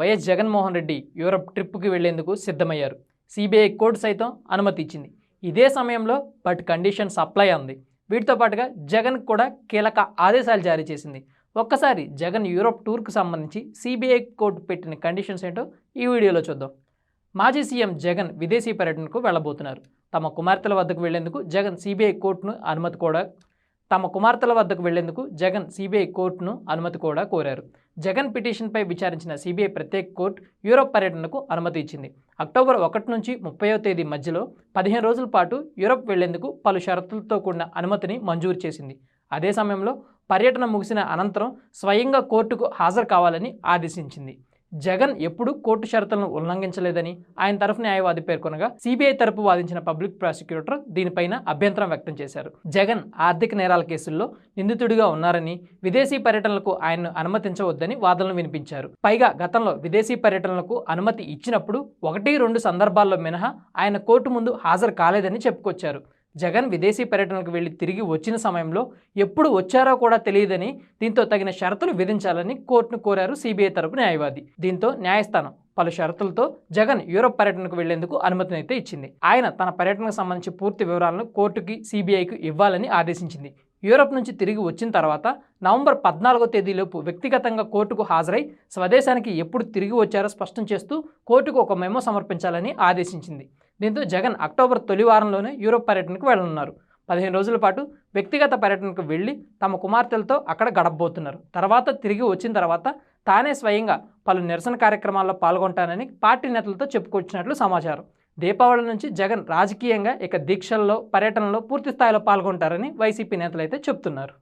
YS Jaganmohan Reddy Europe ట్రిప్కి వెళ్ళేందుకు సిద్ధమయ్యారు. CBI court సైతం అనుమతి ఇచ్చింది. ఇదే సమయంలో బట్ కండిషన్స్ అప్లై అంది. వీటితో పాటుగా జగన్ కూడా కీలక ఆదేశాలు జారీ చేసింది. ఒక్కసారి జగన్ యూరప్ టూర్కు సంబంధించి సిబిఐ కోర్టు పెట్టిన కండిషన్స్ ఏంటో ఈ వీడియోలో చూద్దాం. మాజీ సీఎం జగన్ విదేశీ పర్యటనకు వెళ్ళబోతున్నారు. తమ కుమార్తెల వద్దకు వెళ్ళేందుకు జగన్ సిబిఐ కోర్టును అనుమతి కూడా తమ కుమార్తెల వద్దకు వెళ్ళేందుకు జగన్ సిబిఐ కోర్టును అనుమతి కూడా కోరారు. జగన్ పిటిషన్పై విచారించిన సిబిఐ ప్రత్యేక కోర్టు యూరోప్ పర్యటనకు అనుమతి ఇచ్చింది. అక్టోబర్ ఒకటి నుంచి ముప్పయో తేదీ మధ్యలో పదిహేను రోజుల పాటు యూరోప్ వెళ్ళేందుకు పలు షరతులతో కూడిన అనుమతిని మంజూరు చేసింది. అదే సమయంలో పర్యటన ముగిసిన అనంతరం స్వయంగా కోర్టుకు హాజరు కావాలని ఆదేశించింది. జగన్ ఎప్పుడూ కోర్టు షరతులను ఉల్లంఘించలేదని ఆయన తరఫు న్యాయవాది పేర్కొనగా సిబిఐ తరపు వాదించిన పబ్లిక్ ప్రాసిక్యూటర్ దీనిపైన అభ్యంతరం వ్యక్తం చేశారు. జగన్ ఆర్థిక నేరాల కేసుల్లో నిందితుడిగా ఉన్నారని విదేశీ పర్యటనలకు ఆయన్ను అనుమతించవద్దని వాదనలు వినిపించారు. పైగా గతంలో విదేశీ పర్యటనలకు అనుమతి ఇచ్చినప్పుడు ఒకటి రెండు సందర్భాల్లో మినహా ఆయన కోర్టు ముందు హాజరు కాలేదని చెప్పుకొచ్చారు. జగన్ విదేశీ పర్యటనకు వెళ్ళి తిరిగి వచ్చిన సమయంలో ఎప్పుడు వచ్చారో కూడా తెలియదని దీంతో తగిన షరతులు విధించాలని కోర్టును కోరారు సిబిఐ తరపు న్యాయవాది. దీంతో న్యాయస్థానం పలు షరతులతో జగన్ యూరప్ పర్యటనకు వెళ్ళేందుకు అనుమతినైతే ఇచ్చింది. ఆయన తన పర్యటనకు సంబంధించి పూర్తి వివరాలను కోర్టుకి సిబిఐకి ఇవ్వాలని ఆదేశించింది. యూరోప్ నుంచి తిరిగి వచ్చిన తర్వాత నవంబర్ పద్నాలుగో తేదీలోపు వ్యక్తిగతంగా కోర్టుకు హాజరై స్వదేశానికి ఎప్పుడు తిరిగి వచ్చారో స్పష్టం చేస్తూ కోర్టుకు ఒక మెమో సమర్పించాలని ఆదేశించింది. దీంతో జగన్ అక్టోబర్ తొలి వారంలోనే యూరోప్ పర్యటనకు వెళ్ళనున్నారు. పదిహేను రోజుల పాటు వ్యక్తిగత పర్యటనకు వెళ్ళి తమ కుమార్తెలతో అక్కడ గడపబోతున్నారు. తర్వాత తిరిగి వచ్చిన తర్వాత తానే స్వయంగా పలు నిరసన కార్యక్రమాల్లో పాల్గొంటానని పార్టీ నేతలతో చెప్పుకొచ్చినట్లు సమాచారం. దీపావళి నుంచి జగన్ రాజకీయంగా ఇక దీక్షల్లో పర్యటనలో పూర్తి స్థాయిలో పాల్గొంటారని వైసీపీ నేతలు అయితే చెప్తున్నారు.